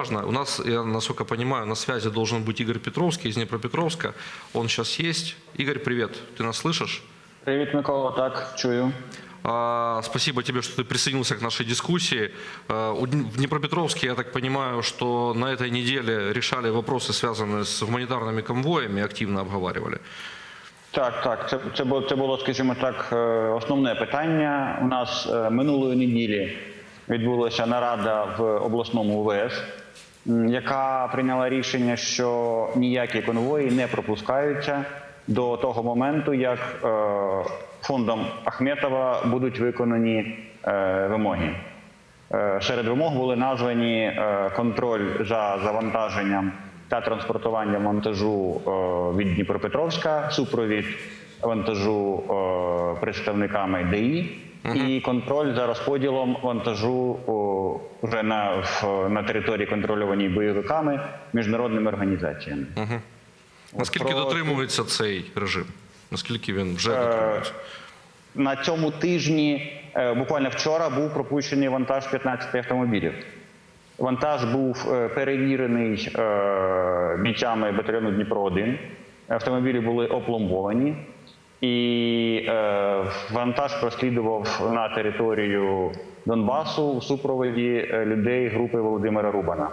важно. У нас, я насколько понимаю, на связи должен быть Игорь Петровский из Днепропетровска. Он сейчас есть. Игорь, привет. Ты нас слышишь? Привіт, Микола. Так, чую. А, Спасибо тебе, что ты присоединился к нашей дискуссии. А, у Дн- В Днепропетровске, я так понимаю, что на этой неделе решали вопросы, связанные с гуманитарными конвоями, активно обговаривали. Так, так, це, це, було, це було, скажімо так, е, основне питання. У нас е, минулої неділі відбулася нарада в обласному ВС, м, яка прийняла рішення, що ніякі конвої не пропускаються до того моменту, як е, фондом Ахметова будуть виконані е, вимоги. Е, Серед вимог були названі контроль за завантаженням та транспортуванням вантажу від Дніпропетровська, супровід вантажу представниками ДІ і контроль за розподілом вантажу о, вже на, в- на території контрольованій бойовиками міжнародними організаціями. Наскільки про- дотримується цей режим? Наскільки він вже дотримується? На цьому тижні, е, буквально вчора, був пропущений вантаж 15 автомобілів. Вантаж був е, перевірений е, бійцями батальйону Дніпро 1 Автомобілі були опломбовані, і е, вантаж прослідував на територію Донбасу в супроводі е, людей групи Володимира Рубана,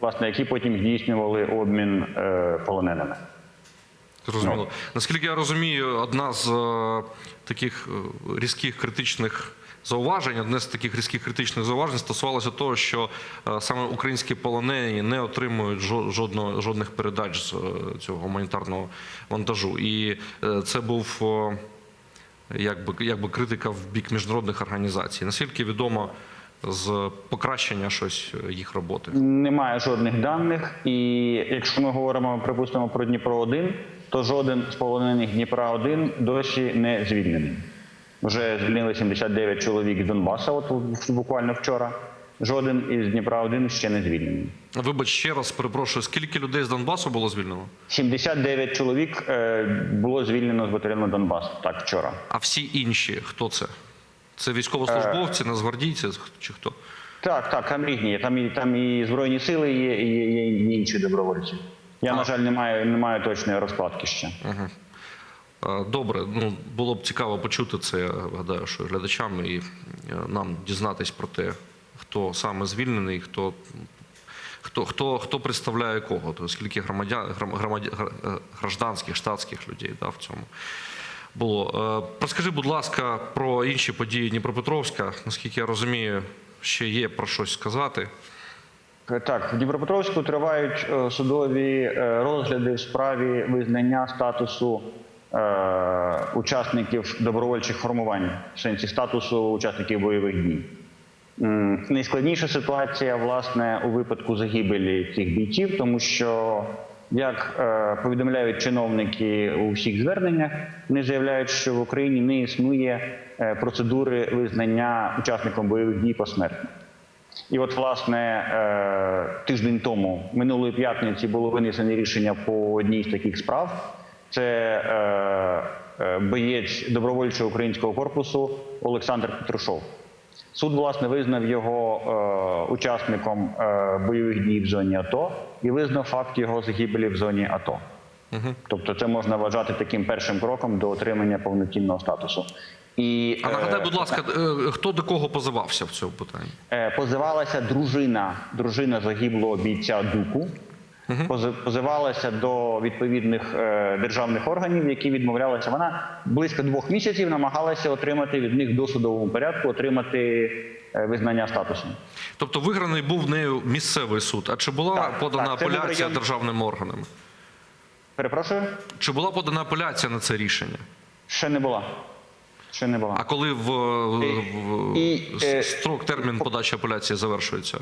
власне, які потім здійснювали обмін е, полоненими. Зрозуміло. Наскільки я розумію, одна з е, таких е, різких критичних зауважень, одне з таких різких критичних зауважень стосувалося того, що е, саме українські полонені не отримують жодного, жодних передач з е, цього гуманітарного вантажу. І е, це був якби, якби критика в бік міжнародних організацій. Наскільки відомо з покращення щось їх роботи? Немає жодних даних, і якщо ми говоримо, припустимо про Дніпро 1 то жоден з полонених Дніпра 1 досі не звільнений. Вже звільнили 79 чоловік з Донбаса, от буквально вчора. Жоден із Дніпра 1 ще не звільнений. Вибач ще раз, перепрошую, скільки людей з Донбасу було звільнено? 79 чоловік е, було звільнено з батальйону Донбас. Так, вчора. А всі інші хто це? Це військовослужбовці, нацгвардійці чи хто? Так, так, там різні. є. Там і там і збройні сили є, і є, є, і інші добровольці. Я, на жаль, не маю, не маю точної розкладки ще. Е, Добре, ну було б цікаво почути це. Я гадаю, що глядачам і е, нам дізнатись про те, хто саме звільнений, хто. Хто, хто, хто представляє кого? То скільки громадян, гром- громадя- гр- е, гражданських, штатських людей да, в цьому було. Е, Розкажи, будь ласка, про інші події Дніпропетровська. Наскільки я розумію, ще є про щось сказати. Так, в Дніпропетровську тривають е, судові е, розгляди в справі визнання статусу е, учасників добровольчих формувань, в сенсі статусу учасників бойових дій. Найскладніша ситуація, власне, у випадку загибелі цих бійців, тому що, як е, повідомляють чиновники у всіх зверненнях, вони заявляють, що в Україні не існує е, процедури визнання учасником бойових дій посмертно. І от, власне, е, тиждень тому, минулої п'ятниці, було винесено рішення по одній з таких справ. Це е, е, боєць добровольчого українського корпусу Олександр Петрушов. Суд, власне, визнав його е, учасником е, бойових дій в зоні АТО і визнав факт його загибелі в зоні АТО. Тобто, це можна вважати таким першим кроком до отримання повноцінного статусу. І, А нагадай, е, будь ласка, е, хто до кого позивався в цьому питанні? Е, позивалася дружина, дружина загиблого бійця Дуку. Пози- Позивалася до відповідних е, державних органів, які відмовлялися. Вона близько двох місяців намагалася отримати від них досудовому порядку отримати е, визнання статусу. Тобто виграний був нею місцевий суд. А чи була Так, подана так, апеляція район- державними органами? Перепрошую, Чи була подана апеляція на це рішення? ще не була. Ще не була. А коли в, в, в- І, е, строк термін подачі апеляції завершується?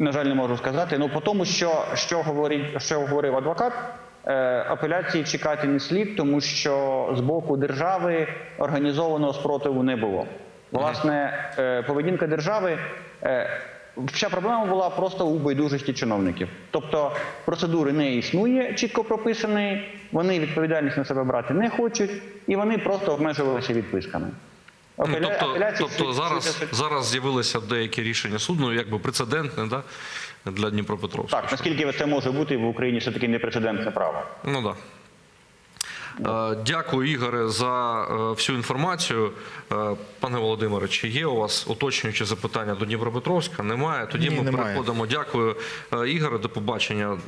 На жаль, не можу сказати. Ну по тому, що, що говорить, що говорив адвокат, е, апеляції чекати не слід, тому що з боку держави організованого спротиву не було. Власне, е, поведінка держави. Е, Вся проблема була просто у байдужості чиновників. Тобто процедури не існує чітко прописаної, вони відповідальність на себе брати не хочуть, і вони просто обмежувалися відписками. Ну, Апеля- тобто, апеляції тобто зараз, зараз з'явилися деякі рішення суду, ну, якби прецедентне да, для Дніпропетровська. Так, наскільки це може бути в Україні все таки непрецедентне право. Ну так. Да. Е, Дякую, Ігоре, за е, всю інформацію. Е, Пане Володимире, чи є у вас уточнюючі запитання до Дніпропетровська? Немає. Тоді Ні, ми немає. переходимо. Дякую, Ігоре. До побачення.